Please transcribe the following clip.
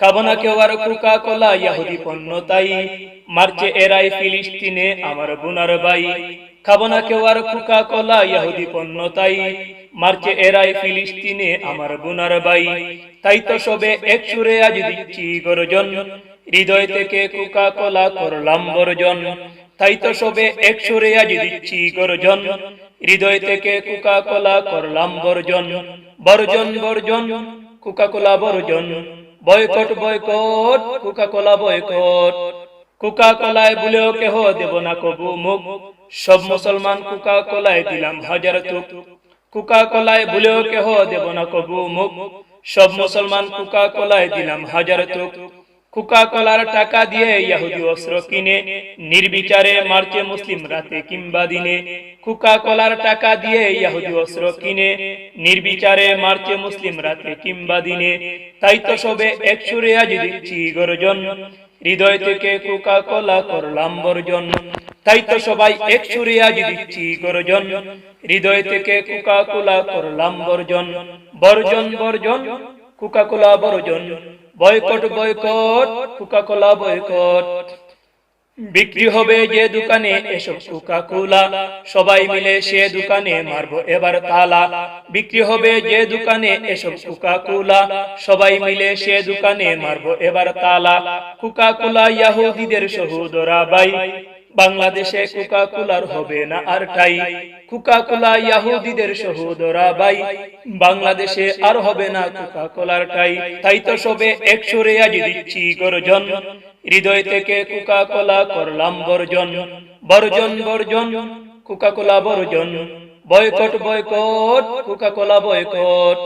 খাব না কেউ আর কোকা কোলা ইয়াহুদি পণ্য তাই। মারছে এরাই ফিলিস্তিনে আমার বুনার বাই। খাব না কেউ আর কোকা কোলা ইয়াহুদি পণ্য তাই। মারছে এরাই ফিলিস্তিনে আমার বুনার বাই। তাই তো সবে এক সুরে আজ দিচ্ছি গর্জন। হৃদয় থেকে কোকা কোলা করলাম বর্জন। তাই তো সবে এক সুরে আজ দিচ্ছি গর্জন। হৃদয় থেকে কোকা কোলা করলাম বর্জন। বর্জন বর্জন কোকা কোলা বর্জন। Boycott boycott Coca Cola boycott. Coca কোলায় বলেও কেহ দেব না কবু মুখ। সব মুসলমান কোকা কোলায় দিলাম হাজার তুক কোকা কোলায় বলেও কেহ দেব না কবু মুখ। সব মুসলমান কোকা কোলায় দিলাম হাজার তুক কোকা কোলার টাকা দিয়ে ইয়াহুদি অস্ত্র কিনে, নির্বিচারে মারছে মুসলিম রাতে কিংবা দিনে। কোকা কোলার টাকা দিয়ে ইয়াহুদি অস্ত্র কিনে, নির্বিচারে মারছে মুসলিম রাতে কিংবা দিনে, তাই তো সবে এক সুরে আজ দিচ্ছি গর্জন। হৃদয় থেকে কোকা কোলা করলাম বর্জন, তাই তো সবাই এক সুরে আজ দিচ্ছি গর্জন। হৃদয় থেকে কোকা কোলা করলাম বর্জন বর্জন বর্জন কোকা কোলা বর্জন। Boycott boycott Coca Cola boycott. বিক্রি হবে যে দোকানে এসব কোকা কোলা সবাই মিলে সে দোকানে মারবো এবার তালা। বিক্রি হবে যে দোকানে এসব কোকা কোলা সবাই মিলে সে দোকানে মারবো এবার তালা। কোকা কোলা ইয়াহুদিদের সহোদরা বাই বাংলাদেশে কোকা কোলার হবে না আর টাই কোকা কোলা ইয়াহুদিদের সহোদরা বাই বাংলাদেশে আর হবে না কোকা কোলার টাই তাই তো সবে এক সুরে আজ দিচ্ছি গর্জন। হৃদয় থেকে কোকা কোলা করলাম বর্জন। বর্জন বর্জন কোকা কোলা বর্জন। Boycott boycott Coca Cola boycott.